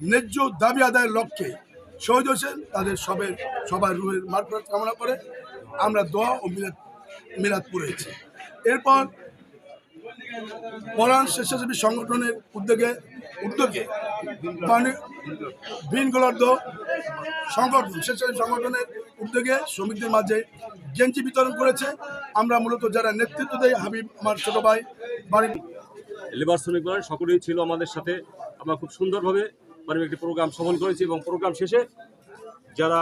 ন্যায্য দাবি আদায়ের লক্ষ্যে শহীদ হোসেন তাদের সবের, সবার রুহের মারফত কামনা করে আমরা দোয়া ও মিলাদ মিলাদ পড়েছি এরপর পরাণ স্বেচ্ছাসেবী সংগঠনের উদ্যোগে উদ্যোগে মানে ভিন গোলার্ধ সংগঠন, স্বেচ্ছাসেবী সংগঠনের উদ্যোগে শ্রমিকদের মাঝে গেঞ্জি বিতরণ করেছে। আমরা মূলত যারা নেতৃত্ব দেয় হাবিব, আমার ছোট ভাই বাড়ি লেবার শ্রমিক সকলেই ছিল আমাদের সাথে। আমরা খুব সুন্দরভাবে মানে একটি প্রোগ্রাম সফল করেছি এবং প্রোগ্রাম শেষে যারা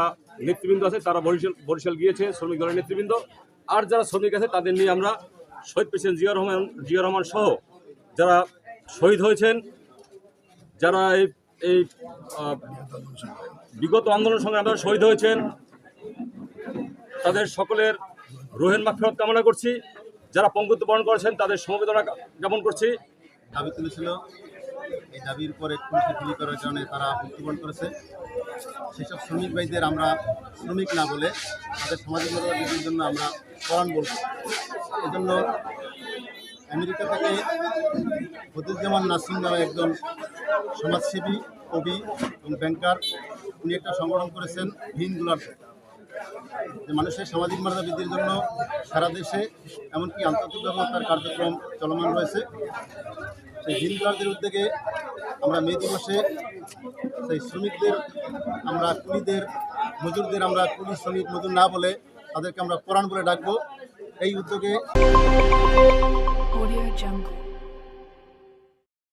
নেতৃবৃন্দ আছে, তারা বরিশাল বরিশাল গিয়েছে, শ্রমিক দলের নেতৃবৃন্দ। আর যারা শ্রমিক আছে, তাদের নিয়ে আমরা শহীদ প্রেসিডেন্ট জিয়া রহমান জিয়া রহমান সহ যারা শহীদ হয়েছেন, যারা এই এই বিগত আন্দোলন সঙ্গে যারা শহীদ হয়েছেন, তাদের সকলের রোহেন মাফেরত কামনা করছি। যারা পঙ্গুত্ব বরণ করেছেন, তাদের সমবেদনা জ্ঞাপন করছি। দাবি তুলেছিল এই দাবির পরে খুলকি খুলি করার কারণে তারা মৃত্যুবরণ করেছে। সেসব শ্রমিক ভাইদের আমরা শ্রমিক না বলে তাদের সামাজিক মর্যাদা জন্য আমরা পরাণ বলব। এজন্য আমেরিকা থেকে ফতুজ্জামান নাসিম নামে একজন সমাজসেবী, কবি এবং ব্যাংকার উনি একটা সংগঠন করেছেন ভিনগুলার যে মানুষের সামাজিক মর্যাদা বৃদ্ধির জন্য সারা দেশে এমনকি আন্তর্জাতিক তার কার্যক্রম চলমান রয়েছে। সেই হিলগার্ডদের উদ্যোগে আমরা মে দিবসে সেই শ্রমিকদের, আমরা কুলিদের, মজুরদের, আমরা কুলি শ্রমিক মজুর না বলে তাদেরকে আমরা কোরআন বলে ডাকবো। এই উদ্যোগে